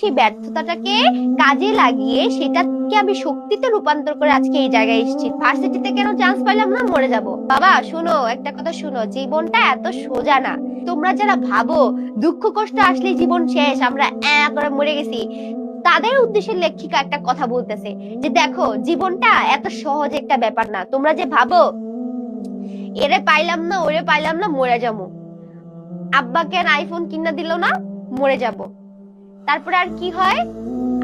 সেই ব্যর্থতাটাকে কাজে লাগিয়ে সেটাকে আমি শক্তিতে রূপান্তর করে আজকে এই জায়গায় এসেছি। ভার্সিটিতে কেন চান্স পাইলাম না, মরে যাব। বাবা, শোনো, একটা কথা শোনো, জীবনটা এত সোজা না। তোমরা যারা ভাবো দুঃখ, কষ্ট আসলে জীবন শেষ, আমরা করে মরে গেছি, তাদের উদ্দেশ্যে লেখিকা একটা কথা বলতেছে যে দেখো, জীবনটা এত সহজ একটা ব্যাপার না। তোমরা যে ভাবো, এরে পাইলাম না, ওরে পাইলাম না, মরে যাব। আব্বা কেন আইফোন কিনা দিল না, মরে যাব। তারপরে আর কি হয়?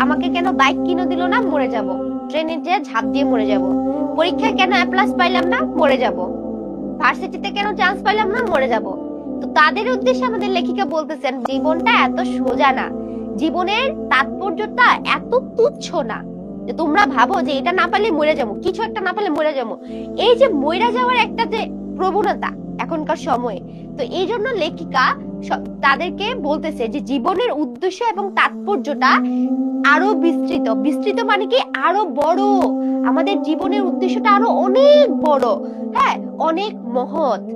আমাকে কেন বাইক কিনে দিল না, মরে যাব। ট্রেনে যে ঝাঁপ দিয়ে মরে যাব। পরীক্ষায় কেন এ প্লাস পাইলাম না, মরে যাব। ভার্সিটিতে কেন চান্স পাইলাম না, মরে যাব। তো তাদের উদ্দেশ্যে আমাদের লেখিকা বলতেছেন, জীবনটা এত সোজা না। জীবনের তাৎপর্যটা এত তুচ্ছ না। যে তোমরা ভাবো যে এটা না পারলে মরে যাব, কিছু একটা না পারলে মরে যাব। এই যে মরে যাওয়ার একটা যে প্রবণতা এখনকার সময়ে, তো এই জন্য লেখিকা তাদেরকে বলতেছে যে জীবনের উদ্দেশ্য এবং তাৎপর্যটা আরও বিস্তৃত। বিস্তৃত মানে কি? আরও বড়। আমাদের জীবনের উদ্দেশ্যটা আরও অনেক বড়। হ্যাঁ অনেক মহৎ।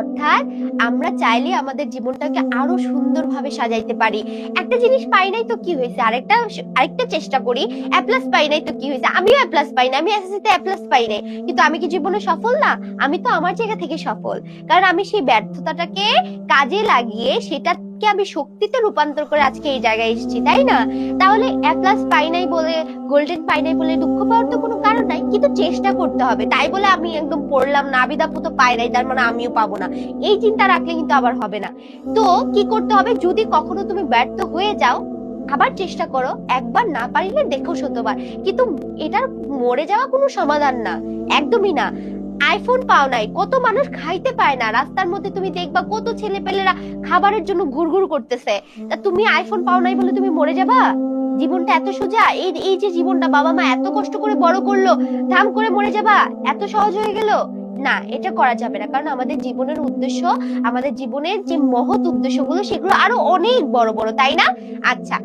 অর্থাৎ আমরা চাইলে আমাদের জীবনটাকে আরও সুন্দরভাবে সাজাইতে পারি। একটা জিনিস পাই নাই তো কি হয়েছে? আরেকটা আরেকটা চেষ্টা করি। এ প্লাস পাই নাই তো কি হয়েছে? আমিও এ প্লাস পাই না আমি এসএসসি তে এ প্লাস পাই নাই। কিন্তু আমি কি জীবনে সফল না? আমি তো আমার জায়গা থেকে সফল। কারণ আমি সেই ব্যর্থতাটাকে কাজে লাগিয়ে সেটাকে আমি শক্তিতে রূপান্তর করে আজকে এই জায়গায় এসেছি, তাই না? তাহলে এ পাই নাই বলে গোল্ডেন পাই নাই বলে দুঃখ পাওয়ার তো কোনো কারণ নাই, কিন্তু চেষ্টা করতে হবে। তাই বলে আমি একদম পড়লাম না আবিদাপু তো পাই নাই, তার মানে আমিও পাবো না। এই চিন্তা রাখলে কিন্তু আবার হবে না। তো কি করতে হবে? যদি কখনো তুমি ব্যর্থ হয়ে যাও, আবার চেষ্টা করো, একবার না পারিলে দেখো শতবার। কিন্তু এটার মরে যাওয়া কোনো সমাধান না, একদমই না। আইফোন পাও নাই। কত মানুষ খাইতে পায় না। রাস্তার মধ্যে তুমি দেখবা কত ছেলে পেলেরা খাবারের জন্য ঘুরঘুর করতেছে। তা তুমি আইফোন পাও নাই বলে তুমি মরে যাবা? জীবনটা এত সোজা? এই এই যে জীবনটা বাবা মা এত কষ্ট করে বড় করল ধাম করে মরে যাবা? এত সহজ হয়ে গেল? না, এটা করা যাবে না। কারণ আমাদের জীবনের উদ্দেশ্য, আমাদের জীবনের যে মহৎ উদ্দেশ্যগুলো, সেগুলো আরও অনেক বড় বড়, তাই না? আচ্ছা।